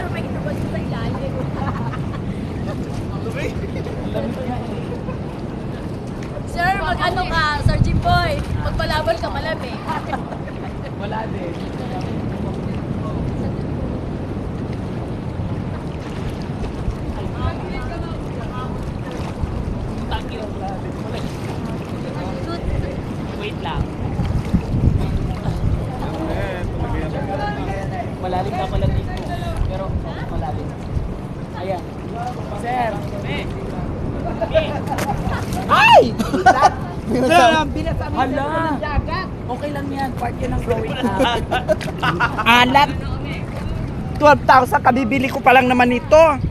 sir, may inubad sa ilalim. sir, mag-ano ka, Sir Jimboy, magpalabon ka malamig. Wala din. Wait lang. Malalim ka pala dito. Pero malalim. Ayan. Sir. Ay! Hala! Okay lang yan. Part yan ng growing up. Alat. 12,000 kabibili ko pa lang naman ito.